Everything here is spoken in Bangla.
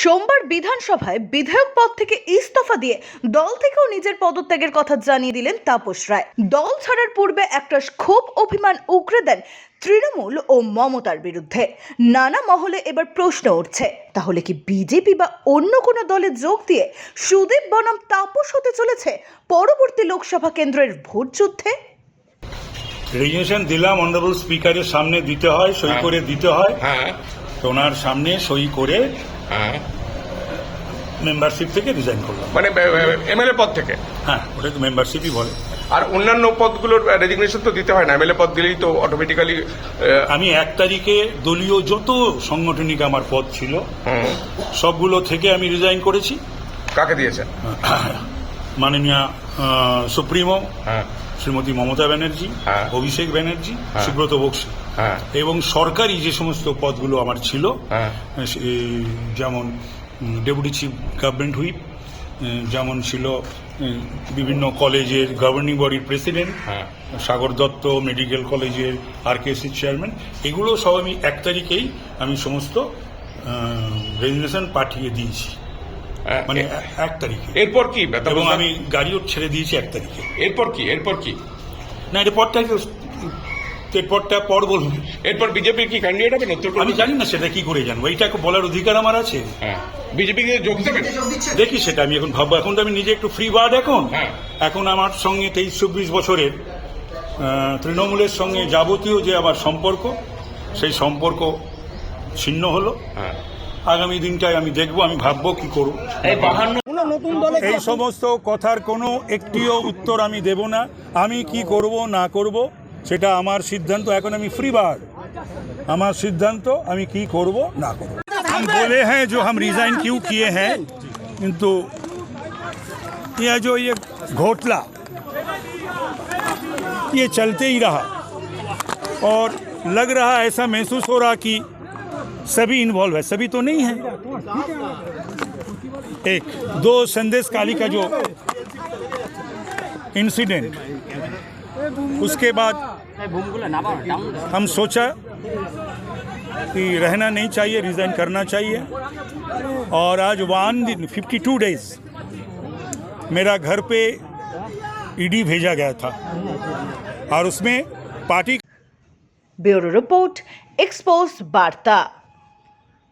সোমবার বিধানসভায় বিধায়ক পদ থেকে ইস্তফা দিয়ে দল থেকেও নিজের পদত্যাগের কথা জানিয়ে দিলেন তাপস রায়। দল ছাড়ার পূর্বে একটা ক্ষোভ অভিমান উগরে দেন তৃণমূল ও মমতার বিরুদ্ধে। নানা মহলে এবার প্রশ্ন উঠছে তাহলে কি বিজেপি বা অন্য কোনো দলে যোগ দিয়ে সুদীপ বনাম তাপস হতে চলেছে পরবর্তী লোকসভা কেন্দ্রের ভোট যুদ্ধে? রেজিগনেশন দিলাম অনারেবল স্পিকারের সামনে দিতে হয় সই হ্যাঁ। করে দিতে হয়। হ্যাঁ। তো ওনার সামনে সই করে হ্যাঁ। মেম্বারশিপ থেকে রিজাইন করলাম। মানে এমএলএ পদ থেকে? হ্যাঁ ওটা তো মেম্বারশিপই বলে। আর অন্যান্য পদগুলোর রেজিগনেশন তো দিতে হয় না। এমএলএ পদ দিলেই তো অটোমেটিক্যালি আমি এক তারিখে দলীয় যত সাংগঠনিক আমার পদ ছিল সবগুলো থেকে আমি রিজাইন করেছি। কাকে দিয়েছেন মাননীয় সুপ্রিমো হ্যাঁ। শ্রীমতী মমতা ব্যানার্জি হ্যাঁ। অভিষেক ব্যানার্জি হ্যাঁ। সুব্রত বক্সি। এবং সরকারি যে সমস্ত পদগুলো আমার ছিল হ্যাঁ। যেমন ডেপুটি চিফ গভর্নমেন্ট হুইপ যেমন ছিল বিভিন্ন কলেজের গভর্নিং বডির প্রেসিডেন্ট হ্যাঁ। সাগর দত্ত মেডিকেল কলেজের আর আরকেসি চেয়ারম্যান এগুলো সব আমি এক তারিখেই আমি সমস্ত রেজিগনেশন পাঠিয়ে দিয়েছি। হ্যাঁ, মানে এক তারিখে। এরপর কি? এবং আমি গাড়িও ছেড়ে দিয়েছি এক তারিখে। এরপর কি? এরপর কি? না এরপরটা এরপরটা পর বলুন। এরপর বিজেপির কি ক্যান্ডিডেট হবেন উত্তর আমি জানি না সেটা কি করে জানব এইটা বলার অধিকার আমার আছে। হ্যাঁ বিজেপিকে যোগ দেবেন? দেখি সেটা আমি এখন ভাববো এখন তো আমি নিজে একটু ফ্রি বার্ড এখন। হ্যাঁ। এখন আমার সঙ্গে তেইশ চব্বিশ বছরের তৃণমূলের সঙ্গে যাবতীয় যে আমার সম্পর্ক সেই সম্পর্ক ছিন্ন হলো। হ্যাঁ। আগামী দিনটায় আমি দেখব আমি ভাববো কি করব। এই সমস্ত কথার কোনো একটিও উত্তর আমি দেব না। আমি কি করব না করব সেটা আমার সিদ্ধান্ত এখন আমি ফ্রি বার্ড আমার সিদ্ধান্ত আমি কি করব না করব हम बोले हैं जो हम रिजाइन क्यों किए हैं किंतु यह जो ये घोटला ये चलते ही रहा और लग रहा ऐसा महसूस हो रहा कि सभी इन्वॉल्व है सभी तो नहीं है एक दो संदेश काली का जो इंसिडेंट उसके बाद हम सोचा कि रहना नहीं चाहिए रिज़ाइन करना चाहिए। और आज वन दिन फिफ्टी टू डेज़ मेरा घर पे ईडी भेजा गया था। और उसमें पार्टी ब्यूरो रिपोर्ट एक्सपोज वार्ता।